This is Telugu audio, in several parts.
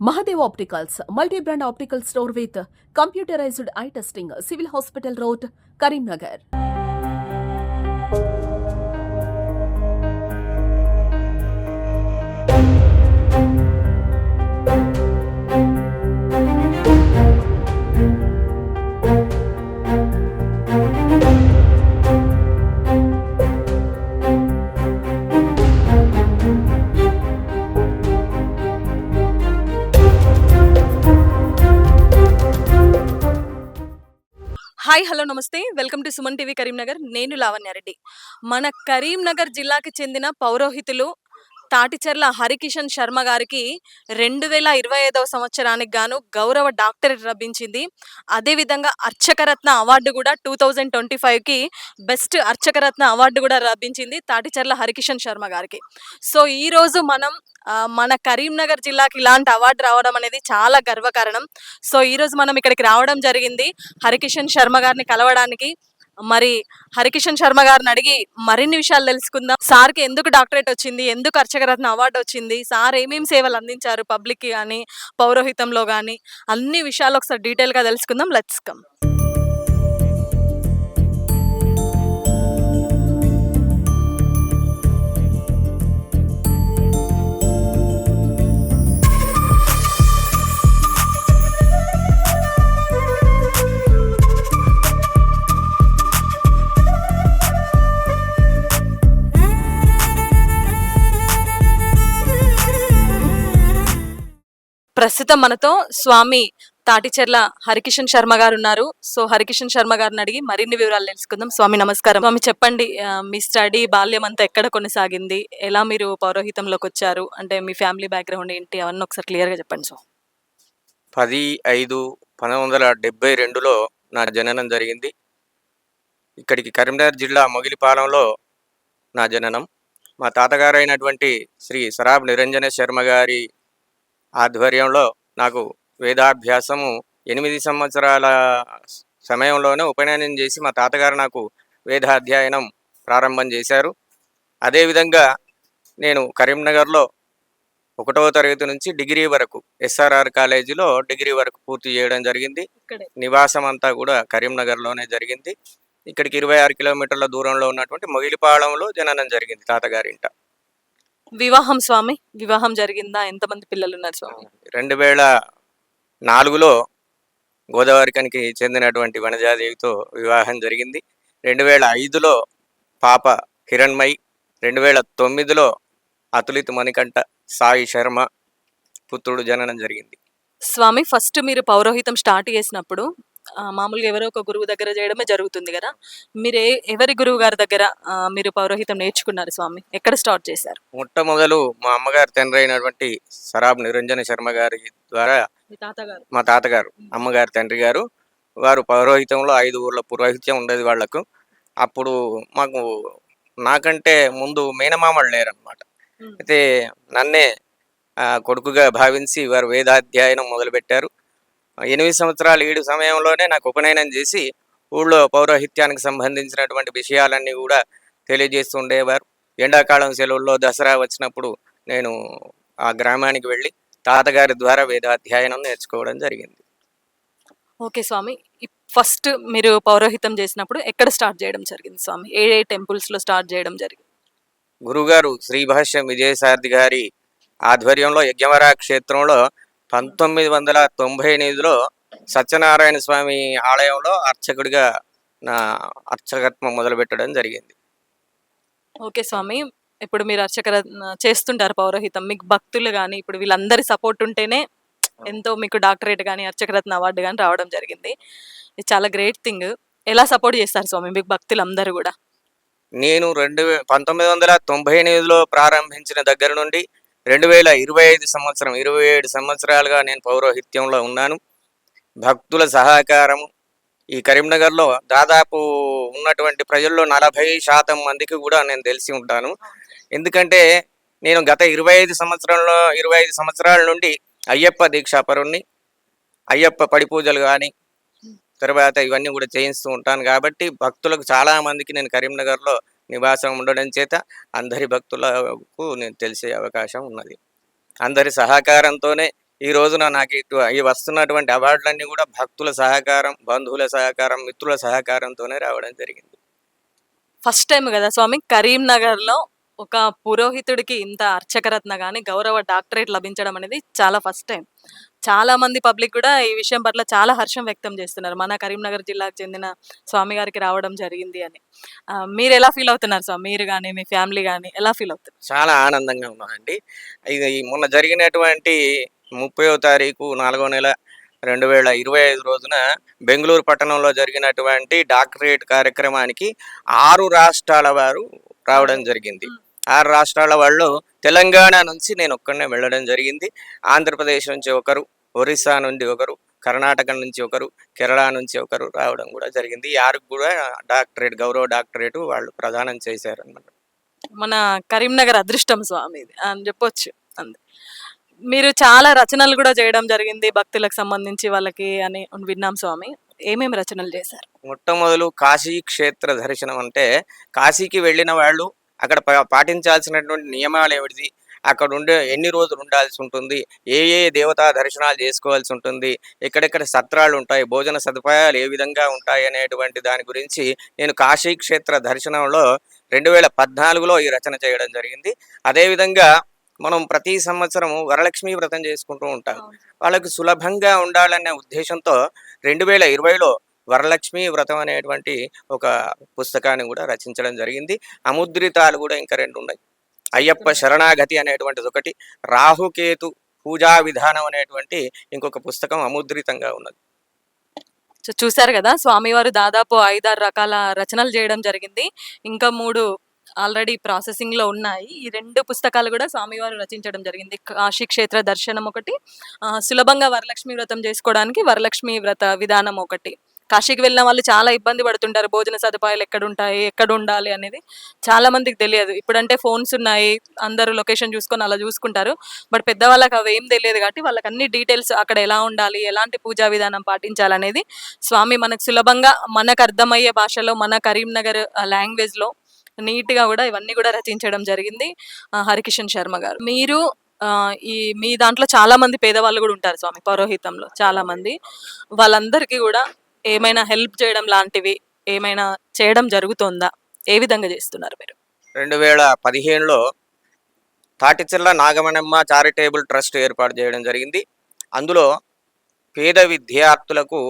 Mahadev Opticals, multi-brand optical store with computerized eye testing, Civil Hospital Road, Karimnagar. Hi hello నమస్తే. Welcome to Suman TV Karimnagar. నేను లావణ్యారెడ్డి మన కరీంనగర్ జిల్లాకి చెందిన పౌరోహితులు తాటిచెర్ల హరికిషన్ శర్మ గారికి రెండు వేల ఇరవై ఐదవ సంవత్సరానికి గాను గౌరవ డాక్టరేట్ లభించింది. అదేవిధంగా అర్చకరత్న అవార్డు కూడా టూ థౌజండ్ ట్వంటీ ఫైవ్కి బెస్ట్ అర్చకరత్న అవార్డు కూడా లభించింది తాటిచెర్ల హరికిషన్ శర్మ గారికి. సో ఈరోజు మనం మన కరీంనగర్ జిల్లాకి ఇలాంటి అవార్డు రావడం అనేది చాలా గర్వకారణం. సో ఈరోజు మనం ఇక్కడికి రావడం జరిగింది హరికిషన్ శర్మ గారిని కలవడానికి. మరి హరికిషన్ శర్మ గారిని అడిగి మరిన్ని విషయాలు తెలుసుకుందాం. సార్కి ఎందుకు డాక్టరేట్ వచ్చింది? ఎందుకు అర్చకరత్న అవార్డు వచ్చింది? సార్ ఏమేమి సేవలు అందించారు పబ్లిక్కి కానీ పౌరోహితంలో కానీ అన్ని విషయాలు ఒకసారి డీటెయిల్గా తెలుసుకుందాం. Let's come. ప్రస్తుతం మనతో స్వామి తాటిచెర్ల హరికిషన్ శర్మ గారు ఉన్నారు. సో హరికిషన్ శర్మ గారిని అడిగి మరిన్ని వివరాలు తెలుసుకుందాం. స్వామి నమస్కారం. స్వామి చెప్పండి. మీ స్టడీ బాల్యం అంతా ఎక్కడ కొనసాగింది? ఎలా మీరు పౌరోహితంలోకి వచ్చారు? అంటే మీ ఫ్యామిలీ బ్యాక్గ్రౌండ్ ఏంటి? అవన్నీ ఒకసారి క్లియర్గా చెప్పండి స్వామి. పది ఐదు పంతొమ్మిది వందల డెబ్బై రెండులో నా జననం జరిగింది. ఇక్కడికి కరీంనగర్ జిల్లా మొగిలిపాలెంలో నా జననం. మా తాతగారు అయినటువంటి శ్రీ సరాబ్ నిరంజన శర్మ గారి ఆధ్వర్యంలో నాకు వేదాభ్యాసము ఎనిమిది సంవత్సరాల సమయంలోనే ఉపనయనం చేసి మా తాతగారు నాకు వేదాధ్యయనం ప్రారంభం చేశారు. అదేవిధంగా నేను కరీంనగర్లో ఒకటవ తరగతి నుంచి డిగ్రీ వరకు ఎస్ఆర్ఆర్ కాలేజీలో డిగ్రీ వరకు పూర్తి చేయడం జరిగింది. నివాసం అంతా కూడా కరీంనగర్లోనే జరిగింది. ఇక్కడికి ఇరవై ఆరు కిలోమీటర్ల దూరంలో ఉన్నటువంటి మొగిలిపాళెంలో జననం జరిగింది తాతగారింట. వివాహం స్వామి వివాహం జరిగిందా? ఎంతమంది పిల్లలు ఉన్నారు స్వామి? రెండు వేల నాలుగులో గోదావరికనికి చెందినటువంటి వనజాదేవితో వివాహం జరిగింది. రెండు వేల ఐదులో పాప హిరణ్మయి రెండు వేల తొమ్మిదిలో అతులిత్ మణికంఠ సాయి శర్మ పుత్రుడు జననం జరిగింది. స్వామి ఫస్ట్ మీరు పౌరోహితం స్టార్ట్ చేసినప్పుడు మామూలుగా ఎవరో ఒక గురువు దగ్గర చేయడమే జరుగుతుంది కదా. మీరు ఏ ఎవరి గురువు గారి దగ్గర మీరు పౌరోహితం నేర్చుకున్నారు స్వామి? ఎక్కడ స్టార్ట్ చేశారు? మొట్టమొదలు మా అమ్మగారి తండ్రి అయినటువంటి సరాబ్ నిరంజన శర్మ గారి ద్వారా మీ తాతగారు. మా తాతగారు అమ్మగారి తండ్రి గారు వారు పౌరోహితంలో ఐదు ఊర్ల పురోహిత్యం ఉండేది వాళ్ళకు. అప్పుడు మాకు నాకంటే ముందు మేనమామలు లేరనమాట. అయితే నన్నే కొడుకుగా భావించి వారు వేదాధ్యయనం మొదలుపెట్టారు. ఎనిమిది సంవత్సరాలు ఏడు సమయంలోనే నాకు ఉపనయనం చేసి ఊళ్ళో పౌరోహిత్యానికి సంబంధించినటువంటి విషయాలన్నీ కూడా తెలియజేస్తూ ఉండేవారు ఎండాకాలం సెలవుల్లో దసరా వచ్చినప్పుడు నేను ఆ గ్రామానికి వెళ్ళి తాతగారి ద్వారా వేదాధ్యయనం నేర్చుకోవడం జరిగింది. ఓకే స్వామి. ఫస్ట్ మీరు పౌరోహితం చేసినప్పుడు ఎక్కడ స్టార్ట్ చేయడం జరిగింది స్వామి? ఏ ఏ టెంపుల్స్లో స్టార్ట్ చేయడం జరిగింది? గురుగారు శ్రీభాష్యం విజయసారథి గారి ఆధ్వర్యంలో యజ్ఞవరా క్షేత్రంలో పంతొమ్మిది వందల తొంభై ఎనిమిదిలో సత్యనారాయణ స్వామి ఆలయంలో అర్చకుడిగా నా అర్చకత్వం మొదలుపెట్టడం జరిగింది. ఓకే స్వామి ఇప్పుడు మీరు అర్చకర చేస్తుంటారు పౌరోహితం. మీకు భక్తులు కానీ ఇప్పుడు వీళ్ళందరి సపోర్ట్ ఉంటేనే ఎంతో మీకు డాక్టరేట్ కానీ అర్చకరత్న అవార్డు కానీ రావడం జరిగింది. ఇది చాలా గ్రేట్ థింగ్. ఎలా సపోర్ట్ చేస్తారు స్వామి మీకు భక్తులు అందరూ కూడా? నేను రెండు పంతొమ్మిది వందల తొంభై ఎనిమిదిలో ప్రారంభించిన దగ్గర నుండి రెండు వేల ఇరవై ఐదు సంవత్సరం ఇరవై ఏడు సంవత్సరాలుగా నేను పౌరోహిత్యంలో ఉన్నాను. భక్తుల సహకారం ఈ కరీంనగర్లో దాదాపు ఉన్నటువంటి ప్రజల్లో నలభై శాతం మందికి కూడా నేను తెలిసి ఉంటాను. ఎందుకంటే నేను గత ఇరవై ఐదు సంవత్సరంలో ఇరవై ఐదు సంవత్సరాల నుండి అయ్యప్ప దీక్షాపరుణ్ణి అయ్యప్ప పడి పూజలు కానీ తర్వాత ఇవన్నీ కూడా చేయిస్తూ ఉంటాను. కాబట్టి భక్తులకు చాలా మందికి నేను కరీంనగర్లో నివాసం ఉండడం చేత అందరి భక్తులకు నేను తెలిసే అవకాశం ఉన్నది. అందరి సహకారంతోనే ఈ రోజున నాకు ఇటు ఈ వస్తున్నటువంటి అవార్డులన్నీ కూడా భక్తుల సహకారం బంధువుల సహకారం మిత్రుల సహకారంతోనే రావడం జరిగింది. ఫస్ట్ టైం కదా స్వామి కరీంనగర్లో ఒక పురోహితుడికి ఇంత అర్చకరత్న కానీ గౌరవ డాక్టరేట్ లభించడం అనేది చాలా ఫస్ట్ టైం. చాలా మంది పబ్లిక్ కూడా ఈ విషయం పట్ల చాలా హర్షం వ్యక్తం చేస్తున్నారు. మన కరీంనగర్ జిల్లాకు చెందిన స్వామి గారికి రావడం జరిగింది అని. మీరు ఎలా ఫీల్ అవుతున్నారు స్వామి? మీరు కానీ మీ ఫ్యామిలీ కానీ ఎలా ఫీల్ అవుతున్నారు? చాలా ఆనందంగా ఉన్నామండి. ఇది మొన్న జరిగినటువంటి ముప్పయో తారీఖు నాలుగో నెల రెండు వేల ఇరవై ఐదు రోజున బెంగళూరు పట్టణంలో జరిగినటువంటి డాక్టరేట్ కార్యక్రమానికి ఆరు రాష్ట్రాల వారు రావడం జరిగింది. ఆరు రాష్ట్రాల వాళ్ళు తెలంగాణ నుంచి నేను ఒక్కడనే వెళ్ళడం జరిగింది. ఆంధ్రప్రదేశ్ నుంచి ఒకరు ఒరిస్సా నుండి ఒకరు కర్ణాటక నుంచి ఒకరు కేరళ నుంచి ఒకరు రావడం కూడా జరిగింది. ఆరు కూడా డాక్టరేట్ గౌరవ డాక్టరేట్ వాళ్ళు ప్రదానం చేశారు అన్నమాట మన కరీంనగర్ అదృష్టం స్వామి అని చెప్పొచ్చు. అంతే. మీరు చాలా రచనలు కూడా చేయడం జరిగింది భక్తులకు సంబంధించి వాళ్ళకి అని విన్నాం స్వామి. ఏమేమి రచనలు చేశారు? మొట్టమొదలు కాశీ క్షేత్ర దర్శనం అంటే కాశీకి వెళ్ళిన వాళ్ళు అక్కడ పాటించాల్సినటువంటి నియమాలు ఏమిటి అక్కడ ఉండే ఎన్ని రోజులు ఉండాల్సి ఉంటుంది? ఏ ఏ దేవతా దర్శనాలు చేసుకోవాల్సి ఉంటుంది? ఎక్కడెక్కడ సత్రాలు ఉంటాయి? భోజన సదుపాయాలు ఏ విధంగా ఉంటాయి అనేటువంటి దాని గురించి నేను కాశీ క్షేత్ర దర్శనంలో రెండు వేల పద్నాలుగులో ఈ రచన చేయడం జరిగింది. అదేవిధంగా మనం ప్రతి సంవత్సరం వరలక్ష్మి వ్రతం చేసుకుంటూ ఉంటాం వాళ్ళకి సులభంగా ఉండాలనే ఉద్దేశంతో రెండు వేల ఇరవైలో వరలక్ష్మి వ్రతం అనేటువంటి ఒక పుస్తకాన్ని కూడా రచించడం జరిగింది. అముద్రితాలు కూడా ఇంకా రెండు ఉన్నాయి. అయ్యప్ప శరణాగతి అనేటువంటిది ఒకటి రాహుకేతు పూజా విధానం అనేటువంటి ఇంకొక పుస్తకం అముద్రితంగా ఉన్నది. సో చూశారు కదా? స్వామివారు దాదాపు ఐదారు రకాల రచనలు చేయడం జరిగింది. ఇంకా మూడు ఆల్రెడీ ప్రాసెసింగ్లో ఉన్నాయి. ఈ రెండు పుస్తకాలు కూడా స్వామివారు రచించడం జరిగింది. కాశీ క్షేత్ర దర్శనం ఒకటి సులభంగా వరలక్ష్మి వ్రతం చేసుకోవడానికి వరలక్ష్మి వ్రత విధానం ఒకటి కాశీకి వెళ్ళిన వాళ్ళు చాలా ఇబ్బంది పడుతుంటారు. భోజన సదుపాయాలు ఎక్కడ ఉంటాయి ఎక్కడ ఉండాలి అనేది చాలా మందికి తెలియదు. ఇప్పుడంటే ఫోన్స్ ఉన్నాయి అందరూ లొకేషన్ చూసుకొని అలా చూసుకుంటారు. బట్ పెద్దవాళ్ళకి అవి ఏం తెలియదు కాబట్టి వాళ్ళకి అన్ని డీటెయిల్స్ అక్కడ ఎలా ఉండాలి ఎలాంటి పూజా విధానం పాటించాలనేది స్వామి మనకు సులభంగా మనకు అర్థమయ్యే భాషలో మన కరీంనగర్ లాంగ్వేజ్లో నీట్గా కూడా ఇవన్నీ కూడా రచించడం జరిగింది హరికిషన్ శర్మ గారు. మీరు ఈ మీ దాంట్లో చాలా మంది పేదవాళ్ళు కూడా ఉంటారు స్వామి పౌరోహితంలో చాలా మంది. వాళ్ళందరికీ కూడా ఏమైనా హెల్ప్ చేయడం లాంటివి ఏమైనా చేయడం జరుగుతుందా? ఏ విధంగా చేస్తున్నారు మీరు? రెండు వేల పదిహేనులో తాటిచెల్ల నాగమణమ్మ చారిటేబుల్ ట్రస్ట్ ఏర్పాటు చేయడం జరిగింది. అందులో పేద విద్యార్థులకు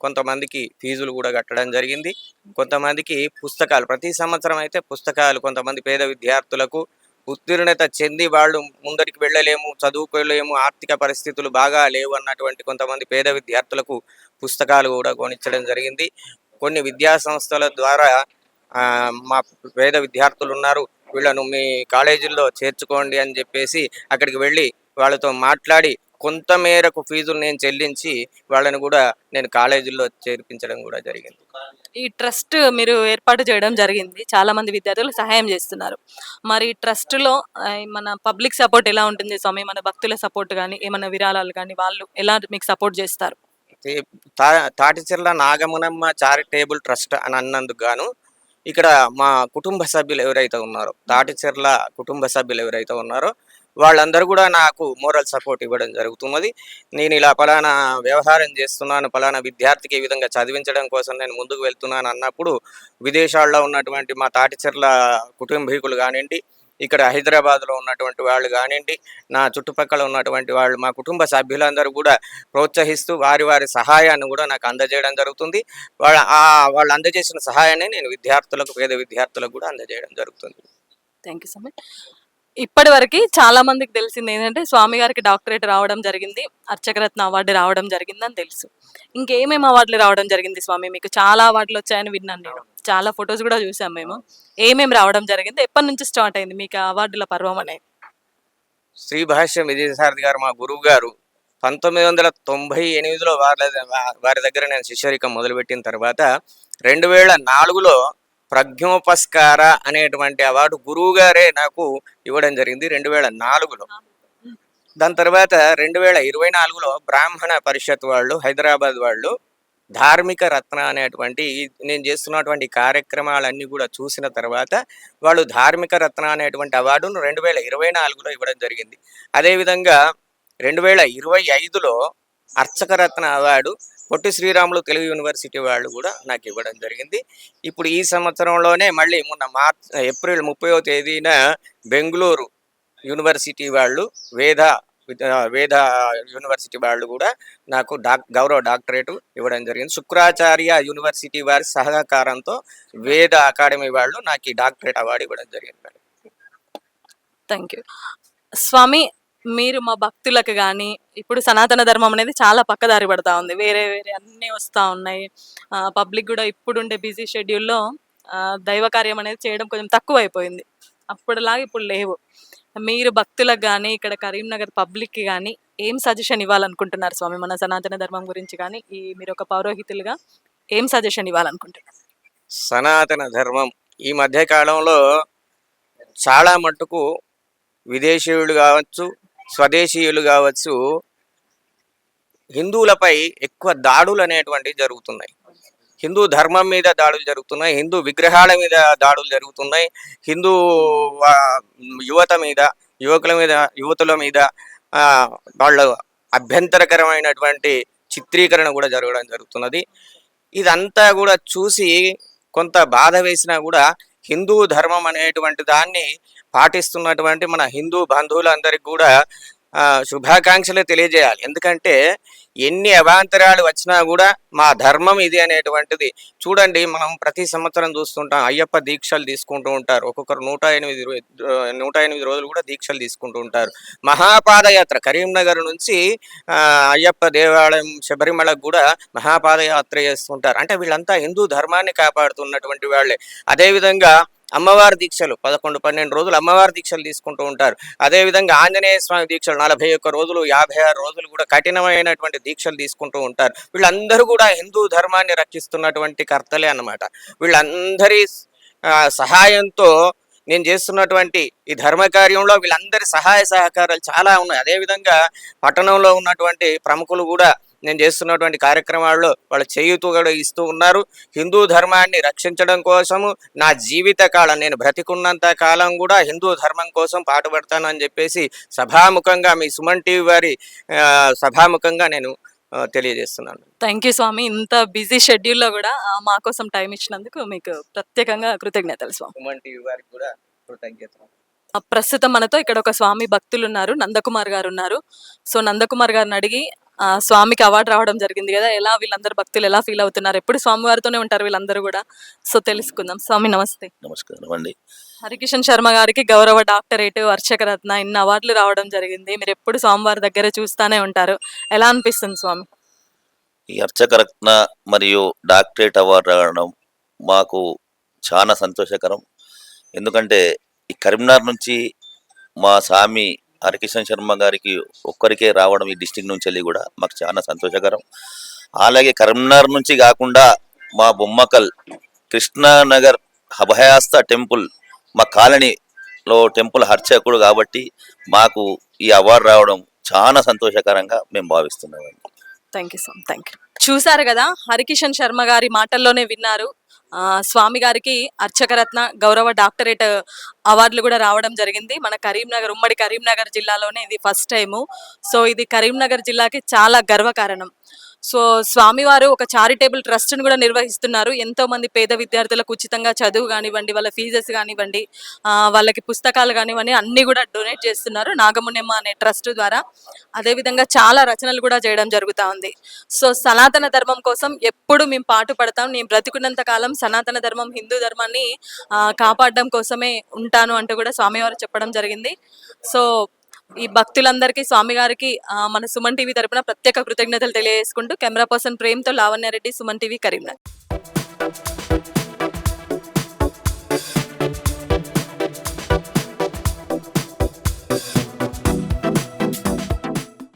కొంతమందికి ఫీజులు కూడా కట్టడం జరిగింది. కొంతమందికి పుస్తకాలు ప్రతి సంవత్సరం అయితే పుస్తకాలు కొంతమంది పేద విద్యార్థులకు ఉత్తీర్ణత చెంది వాళ్ళు ముందరికి వెళ్ళలేము చదువుకోలేము ఆర్థిక పరిస్థితులు బాగా లేవు అన్నటువంటి కొంతమంది పేద విద్యార్థులకు పుస్తకాలు కూడా కొనిచ్చడం జరిగింది. కొన్ని విద్యా సంస్థల ద్వారా మా పేద విద్యార్థులు ఉన్నారు. వీళ్ళను మీ కాలేజీల్లో చేర్చుకోండి అని చెప్పేసి అక్కడికి వెళ్ళి వాళ్ళతో మాట్లాడి కొంత మేరకు ఫీజులు నేను చెల్లించి వాళ్ళని కూడా నేను కాలేజీల్లో చేర్పించడం కూడా జరిగింది. ఈ ట్రస్ట్ మీరు ఏర్పాటు చేయడం జరిగింది. చాలా మంది విద్యార్థులు సహాయం చేస్తున్నారు. మరి ఈ ట్రస్ట్లో మన పబ్లిక్ సపోర్ట్ ఎలా ఉంటుంది స్వామి? మన భక్తుల సపోర్ట్ కానీ ఏమైనా విరాళాలు కానీ వాళ్ళు ఎలా మీకు సపోర్ట్ చేస్తారు? తాటిచెర్ల నాగమనమ్మ చారిటేబుల్ ట్రస్ట్ అని అన్నందుకు గాను ఇక్కడ మా కుటుంబ సభ్యులు ఎవరైతే ఉన్నారో తాటిచెర్ల కుటుంబ సభ్యులు ఎవరైతే ఉన్నారో వాళ్ళందరూ కూడా నాకు మోరల్ సపోర్ట్ ఇవ్వడం జరుగుతున్నది. నేను ఇలా ఫలానా వ్యవహారం చేస్తున్నాను ఫలానా విద్యార్థికి ఈ విధంగా చదివించడం కోసం నేను ముందుకు వెళ్తున్నాను అన్నప్పుడు విదేశాల్లో ఉన్నటువంటి మా తాటిచెర్ల కుటుంబీకులు కానివ్వండి ఇక్కడ హైదరాబాద్లో ఉన్నటువంటి వాళ్ళు కానివ్వండి నా చుట్టుపక్కల ఉన్నటువంటి వాళ్ళు మా కుటుంబ సభ్యులందరూ కూడా ప్రోత్సహిస్తూ వారి వారి సహాయాన్ని కూడా నాకు అందజేయడం జరుగుతుంది. వాళ్ళ వాళ్ళు అందజేసిన సహాయాన్ని నేను విద్యార్థులకు పేద విద్యార్థులకు కూడా అందజేయడం జరుగుతుంది. థ్యాంక్ యూ సో మచ్ ఇప్పటి వరకు చాలా మందికి తెలిసింది ఏంటంటే స్వామి గారికి డాక్టరేట్ రావడం జరిగింది అర్చకరత్న అవార్డు రావడం జరిగింది అని తెలుసు. ఇంకేమేమి అవార్డులు రావడం జరిగింది స్వామి? మీకు చాలా అవార్డులు వచ్చాయని విన్నాను నేను. చాలా ఫొటోస్ కూడా చూసాం మేము. ఏమేమి రావడం జరిగింది? ఎప్పటి నుంచి స్టార్ట్ అయింది మీకు అవార్డుల పర్వం అనేది? శ్రీ భాష్యం విజయసారథి గారు మా గురువు గారు పంతొమ్మిది వందల తొంభై ఎనిమిదిలో వారి వారి దగ్గర నేను శిష్యరికం మొదలుపెట్టిన తర్వాత రెండు వేల నాలుగులో ప్రజ్ఞోపస్కార అనేటువంటి అవార్డు గురువు గారే నాకు ఇవ్వడం జరిగింది రెండు వేల నాలుగులో. దాని తర్వాత రెండు వేల ఇరవై నాలుగులో బ్రాహ్మణ పరిషత్ వాళ్ళు హైదరాబాద్ వాళ్ళు ధార్మిక రత్న అనేటువంటి నేను చేస్తున్నటువంటి కార్యక్రమాలన్నీ కూడా చూసిన తర్వాత వాళ్ళు ధార్మిక రత్న అనేటువంటి అవార్డును రెండు వేల ఇరవై నాలుగులో ఇవ్వడం జరిగింది. అదేవిధంగా రెండు వేల ఇరవై ఐదులో అర్చకరత్న అవార్డు పొట్టి శ్రీరాములు తెలుగు యూనివర్సిటీ వాళ్ళు కూడా నాకు ఇవ్వడం జరిగింది. ఇప్పుడు ఈ సంవత్సరంలోనే మళ్ళీ మొన్న మార్చ్ ఏప్రిల్ ముప్పైవ తేదీన బెంగళూరు యూనివర్సిటీ వాళ్ళు వేద వేద యూనివర్సిటీ వాళ్ళు కూడా నాకు డాక్ గౌరవ డాక్టరేట్ ఇవ్వడం జరిగింది. శుక్రాచార్య యూనివర్సిటీ వారి సహకారంతో వేద అకాడమీ వాళ్ళు నాకు ఈ డాక్టరేట్ అవార్డు ఇవ్వడం జరిగింది. థ్యాంక్ యూ స్వామి మీరు మా భక్తులకు కానీ ఇప్పుడు సనాతన ధర్మం అనేది చాలా పక్కదారి పడతా ఉంది. వేరే వేరే అన్నీ వస్తూ ఉన్నాయి. పబ్లిక్ కూడా ఇప్పుడుండే బిజీ షెడ్యూల్లో దైవ కార్యం అనేది చేయడం కొంచెం తక్కువ అయిపోయింది అప్పుడులాగా ఇప్పుడు లేవు. మీరు భక్తులకు కానీ ఇక్కడ కరీంనగర్ పబ్లిక్కి కానీ ఏం సజెషన్ ఇవ్వాలనుకుంటున్నారు స్వామి? మన సనాతన ధర్మం గురించి కానీ ఈ మీరు ఒక పౌరోహితులుగా ఏం సజెషన్ ఇవ్వాలనుకుంటున్నారు? సనాతన ధర్మం. ఈ మధ్య కాలంలో చాలా మట్టుకు విదేశీయులు కావచ్చు స్వదేశీయులు కావచ్చు హిందువులపై ఎక్కువ దాడులు అనేటువంటివి జరుగుతున్నాయి. హిందూ ధర్మం మీద దాడులు జరుగుతున్నాయి హిందూ విగ్రహాల మీద దాడులు జరుగుతున్నాయి హిందూ యువత మీద యువకుల మీద యువతుల మీద వాళ్ళ అభ్యంతరకరమైనటువంటి చిత్రీకరణ కూడా జరగడం జరుగుతున్నది. ఇదంతా కూడా చూసి కొంత బాధ వేసినా కూడా హిందూ ధర్మం అనేటువంటి దాన్ని పాటిస్తున్నటువంటి మన హిందూ బంధువులందరికీ కూడా శుభాకాంక్షలు తెలియజేయాలి. ఎందుకంటే ఎన్ని అవాంతరాలు వచ్చినా కూడా మా ధర్మం ఇది అనేటువంటిది. చూడండి మనం ప్రతి సంవత్సరం చూస్తుంటాం అయ్యప్ప దీక్షలు తీసుకుంటూ ఉంటారు. ఒక్కొక్కరు నూట ఎనిమిది నూట ఎనిమిది రోజులు కూడా దీక్షలు తీసుకుంటూ ఉంటారు. మహాపాదయాత్ర కరీంనగర్ నుంచి అయ్యప్ప దేవాలయం శబరిమలకు కూడా మహాపాదయాత్ర చేస్తుంటారు. అంటే వీళ్ళంతా హిందూ ధర్మాన్ని కాపాడుతున్నటువంటి వాళ్ళే. అదేవిధంగా అమ్మవారి దీక్షలు పదకొండు పన్నెండు రోజులు అమ్మవారి దీక్షలు తీసుకుంటూ ఉంటారు. అదేవిధంగా ఆంజనేయ స్వామి దీక్షలు నలభై ఒక్క రోజులు యాభై ఆరు రోజులు కూడా కఠినమైనటువంటి దీక్షలు తీసుకుంటూ ఉంటారు. వీళ్ళందరూ కూడా హిందూ ధర్మాన్ని రక్షిస్తున్నటువంటి కర్తలే అన్నమాట. వీళ్ళందరి ఆ, సహాయంతో నేను చేస్తున్నటువంటి ఈ ధర్మ కార్యంలో వీళ్ళందరి సహాయ సహకారాలు చాలా ఉన్నాయి. అదేవిధంగా పట్టణంలో ఉన్నటువంటి ప్రముఖులు కూడా నేను చేస్తున్నటువంటి కార్యక్రమాల్లో వాళ్ళ చేయుతూ కూడా ఇస్తూ ఉన్నారు. హిందూ ధర్మాన్ని రక్షించడం కోసము నా జీవిత కాలం నేను బ్రతికున్నంత కాలం కూడా హిందూ ధర్మం కోసం పాటుపడతానని చెప్పేసి సభాముఖంగా మీ సుమన్ టీవీ వారి సభాముఖంగా నేను తెలియజేస్తున్నాను. థ్యాంక్ యూ స్వామి. ఇంత బిజీ షెడ్యూల్లో కూడా మా కోసం టైం ఇచ్చినందుకు మీకు ప్రత్యేకంగా కృతజ్ఞతలు స్వామి. సుమన్ టీవీ వారికి కూడా కృతజ్ఞతలు. ఆ, ప్రస్తుతం మనతో ఇక్కడ ఒక స్వామి భక్తులు ఉన్నారు నందకుమార్ గారు ఉన్నారు. సో నందకుమార్ గారిని అడిగి స్వామికి అవార్డు రావడం జరిగింది కదా. ఎలా వీళ్ళందరూ భక్తులు ఎలా ఫీల్ అవుతున్నారు? ఎప్పుడు స్వామివారితోనే ఉంటారు వీళ్ళందరూ కూడా. సో తెలుసుకుందాం. స్వామి నమస్తే. నమస్కారం. అండి. హరికిషన్ శర్మ గారికి గౌరవ డాక్టరేట్ అర్చకరత్న ఇన్ని అవార్డులు రావడం జరిగింది. మీరు ఎప్పుడు స్వామివారి దగ్గర చూస్తానే ఉంటారు. ఎలా అనిపిస్తుంది స్వామి? ఈ అర్చకరత్న మరియు డాక్టరేట్ అవార్డు రావడం మాకు చాలా సంతోషకరం. ఎందుకంటే ఈ కరీంనగర్ నుంచి మా స్వామి హరికిషన్ శర్మ గారికి ఒక్కరికే రావడం ఈ డిస్టిక్ నుంచి వెళ్ళి కూడా మాకు చాలా సంతోషకరం. అలాగే కరీంనగర్ నుంచి కాకుండా మా బొమ్మకల్ కృష్ణానగర్ అభయాస్త టెంపుల్ మా కాలనీలో టెంపుల్ హర్చకుడు కాబట్టి మాకు ఈ అవార్డు రావడం చాలా సంతోషకరంగా మేము భావిస్తున్నామండి. Thank you so thank you చూసారు కదా హరికిషన్ శర్మ గారి మాటల్లోనే విన్నారు. స్వామి గారికి అర్చకరత్న గౌరవ డాక్టరేట్ అవార్డులు కూడా రావడం జరిగింది. మన కరీంనగర్ ఉమ్మడి కరీంనగర్ జిల్లాలోనే ఇది ఫస్ట్ టైము సో ఇది కరీంనగర్ జిల్లాకి చాలా గర్వకారణం. సో స్వామివారు ఒక చారిటబుల్ ట్రస్ట్ను కూడా నిర్వహిస్తున్నారు. ఎంతో మంది పేద విద్యార్థులకు ఉచితంగా చదువు కానివ్వండి వాళ్ళ ఫీజెస్ కానివ్వండి వాళ్ళకి పుస్తకాలు కానివ్వండి అన్నీ కూడా డొనేట్ చేస్తున్నారు నాగమునెమ్మ అనే ట్రస్ట్ ద్వారా. అదేవిధంగా చాలా రచనలు కూడా చేయడం జరుగుతూ ఉంది. సో సనాతన ధర్మం కోసం ఎప్పుడు మేము పాటు పడతాం. నేను బ్రతికున్నంత కాలం సనాతన ధర్మం హిందూ ధర్మాన్ని కాపాడడం కోసమే ఉంటాను అంటూ కూడా స్వామివారు చెప్పడం జరిగింది. సో ఈ భక్తులందరికీ స్వామి గారికి ఆ, మన సుమన్ టీవీ తరపున ప్రత్యేక కృతజ్ఞతలు తెలియజేసుకుంటూ కెమెరా పర్సన్ ప్రేమ్తో లావణ్యారెడ్డి సుమన్ టీవీ కరీంనగర్.